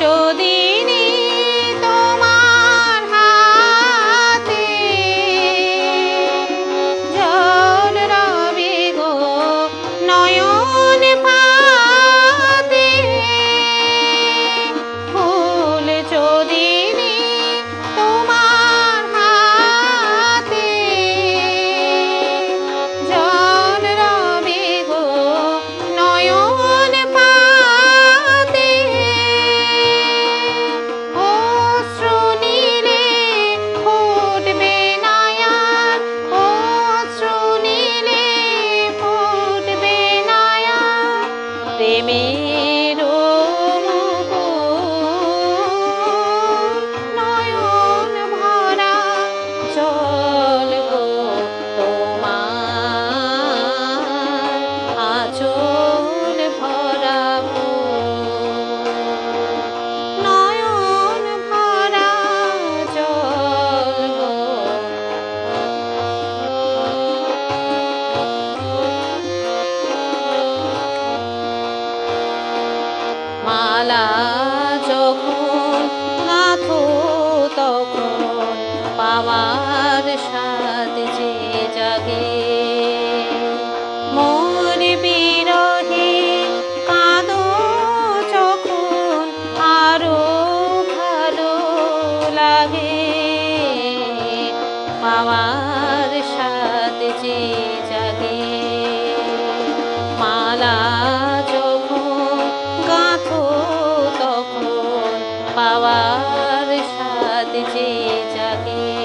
যদি নীরু বেলা যখন নাথো তখন পাওয়ার সাথ যে জাগে। মোর বিরহে কাঁদো যখন আরও ভালো লাগে। পাওয়ার সাথ যে पवार शादी जी जगी।